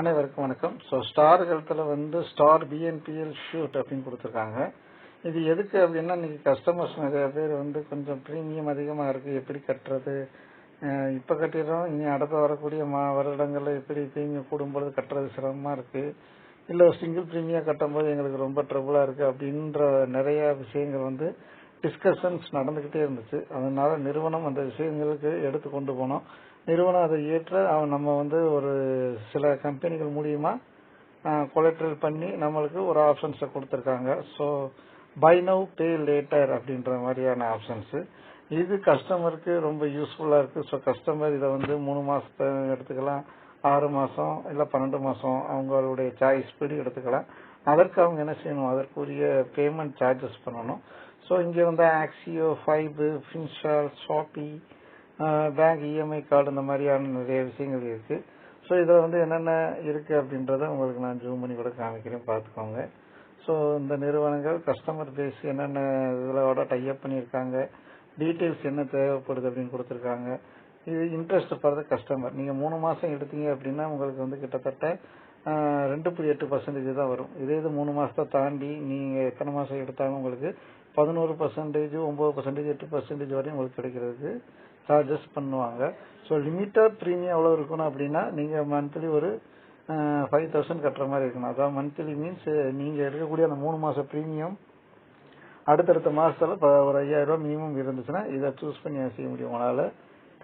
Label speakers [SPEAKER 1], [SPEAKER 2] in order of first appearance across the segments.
[SPEAKER 1] அனைவருக்கும் வணக்கம். So star ஹெல்த்தில் வந்து ஸ்டார் பிஎன்பிஎல் ஷூட் அப்படின்னு கொடுத்துருக்காங்க. இது எதுக்கு? அப்படின்னா இன்னைக்கு கஸ்டமர்ஸ் நிறைய பேர் வந்து கொஞ்சம் ப்ரீமியம் அதிகமாக இருக்குது எப்படி கட்டுறது? இப்போ கட்டிடுறோம். இனி அடுத்த வரக்கூடிய மா வருடங்களில் எப்படி ப்ரீமியம் கூடும்பொழுது கட்டுறது சிரமமாக இருக்குது இல்லை சிங்கிள் ப்ரீமியம் கட்டும்போது எங்களுக்கு ரொம்ப ட்ரபுளாக இருக்குது அப்படின்ற நிறைய விஷயங்கள் வந்து டிஸ்கஷன்ஸ் நடந்துக்கிட்டே இருந்துச்சு. அதனால நிறுவனம் அந்த விஷயங்களுக்கு எடுத்து கொண்டு போனோம். நிறுவனம் அதை ஏற்ற அவன் நம்ம வந்து ஒரு சில கம்பெனிகள் மூலியமா கொலட்ரல் பண்ணி நம்மளுக்கு ஒரு ஆப்ஷன்ஸை கொடுத்துருக்காங்க. So buy now pay later அப்படின்ற மாதிரியான ஆப்ஷன்ஸ் இது கஸ்டமருக்கு ரொம்ப யூஸ்ஃபுல்லாக இருக்குது ஸோ கஸ்டமர் இதை வந்து மூணு மாதத்தை எடுத்துக்கலாம். ஆறு மாதம் இல்லை பன்னெண்டு மாதம் அவங்களுடைய சாய்ஸ் படி எடுத்துக்கலாம். அதற்கு அவங்க என்ன செய்யணும்? அதற்குரிய பேமெண்ட் சார்ஜஸ் பண்ணணும். ஸோ இங்கே வந்து ஆக்சியோ ஃபைபு ஃபின்ஷால் ஷாப்பி பேங்க் இஎம்ஐ கார்டு இந்த மாதிரியான நிறைய விஷயங்கள் இருக்குது ஸோ இதில் வந்து என்னென்ன இருக்குது அப்படின்றத உங்களுக்கு நான் ஜூம் பண்ணி கூட காமிக்கிறேன். பார்த்துக்கோங்க. ஸோ இந்த நிறுவனங்கள் கஸ்டமர் பேஸ் என்னென்ன இதிலோட டைப் பண்ணியிருக்காங்க டீட்டெயில்ஸ் என்ன தேவைப்படுது அப்படின்னு கொடுத்துருக்காங்க. இது இன்ட்ரெஸ்ட் ஃபார் த கஸ்டமர் நீங்கள் மூணு மாதம் எடுத்தீங்க அப்படின்னா உங்களுக்கு வந்து கிட்டத்தட்ட ரெண்டு புள்ளி எட்டு பர்சன்டேஜ் தான் வரும். இதே இது மூணு மாதத்தை தாண்டி நீங்கள் எத்தனை மாதம் எடுத்தாலும் உங்களுக்கு பதினோரு பர்சன்டேஜ் ஒம்பது பர்சன்டேஜ் எட்டு பர்சன்டேஜ் வரையும் உங்களுக்கு கிடைக்கிறதுக்கு சார்ஜஸ் பண்ணுவாங்க. ஸோ லிமிட்டாக ப்ரீமியம் எவ்வளோ இருக்கணும் அப்படின்னா நீங்கள் மந்த்லி ஒரு ஃபைவ் தௌசண்ட் கட்டுற மாதிரி இருக்கணும். அதான் மந்த்லி மீன்ஸ் நீங்கள் எடுக்கக்கூடிய அந்த மூணு மாதம் ப்ரீமியம் அடுத்தடுத்த மாதத்தில் ஒரு ஐயாயிரம் ரூபா மினிமம் இருந்துச்சுன்னா இதை சூஸ் பண்ணி செய்ய முடியும்? உங்களால்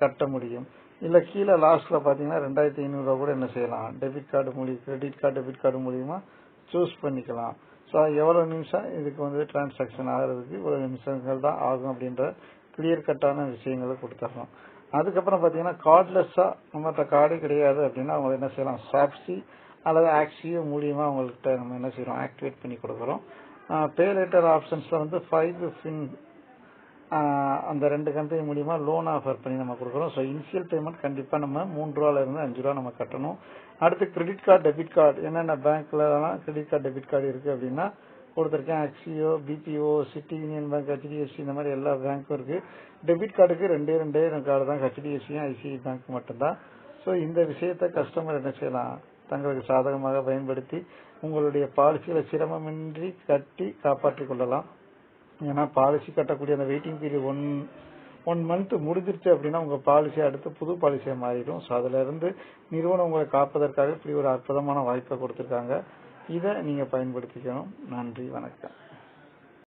[SPEAKER 1] கட்ட முடியும். இல்லை கீழே லாஸ்ட்டில் பார்த்தீங்கன்னா ரெண்டாயிரத்தி ஐநூறுரூவா கூட என்ன செய்யலாம்? டெபிட் கார்டு மூலியம் கிரெடிட் கார்டு டெபிட் கார்டு மூலியமாக சூஸ் பண்ணிக்கலாம். ஸோ எவ்வளோ நிமிஷம்? இதுக்கு வந்து டிரான்சாக்ஷன் ஆகிறதுக்கு இவ்வளோ நிமிஷங்கள் தான் ஆகும் அப்படின்ற கிளியர் கட்டான விஷயங்களை கொடுத்துட்றோம் அதுக்கப்புறம் பார்த்தீங்கன்னா கார்ட்லெஸ்ஸாக நம்மகிட்ட கார்டு கிடையாது அப்படின்னா அவங்க என்ன செய்யலாம்? சாப்சி அல்லது ஆக்சியோ மூலியமாக அவங்கள்ட்ட நம்ம என்ன செய்கிறோம் ஆக்டிவேட் பண்ணி கொடுக்குறோம். பே லேட்டர் ஆப்ஷன்ஸில் வந்து ஃபைவ் ஃபின் அந்த ரெண்டு கம்பெனி மூலியமா லோன் ஆஃபர் பண்ணி நம்ம கொடுக்குறோம். ஸோ இனிஷியல் பேமெண்ட் கண்டிப்பா நம்ம மூன்று ரூபால இருந்து அஞ்சு ரூபா நம்ம கட்டணும். அடுத்து கிரெடிட் கார்டு டெபிட் கார்டு என்னென்ன பேங்க்லலாம் கிரெடிட் கார்டு டெபிட் கார்டு இருக்கு அப்படின்னா கொடுத்துருக்கேன் ஆக்சியோ பிபிஓ சிட்டி யூனியன் பேங்க் ஹெச்டிஎஃப்சி இந்த மாதிரி எல்லா பேங்க்கும் இருக்கு. டெபிட் கார்டுக்கு ரெண்டே ரெண்டே கார்டு தான். ஹெச்டிஎஃப்சியும் ஐசிஐ பேங்க் மட்டும்தான். ஸோ இந்த விஷயத்தை கஸ்டமர் என்ன செய்யலாம்? தங்களுக்கு சாதகமாக பயன்படுத்தி உங்களுடைய பாலிசியில் சிரமமின்றி கட்டி காப்பாற்றிக் கொள்ளலாம். ஏன்னா பாலிசி கட்டக்கூடிய அந்த waiting period one one month முடிஞ்சிருச்சு அப்படின்னா உங்க பாலிசி அடுத்து புது பாலிசியா மாறிடும். ஸோ அதுல இருந்து நிறுவனம் உங்களை காப்பதற்காக இப்படி ஒரு அற்புதமான வாய்ப்பை கொடுத்திருக்காங்க. இதை நீங்க பயன்படுத்திக்கணும். நன்றி வணக்கம்.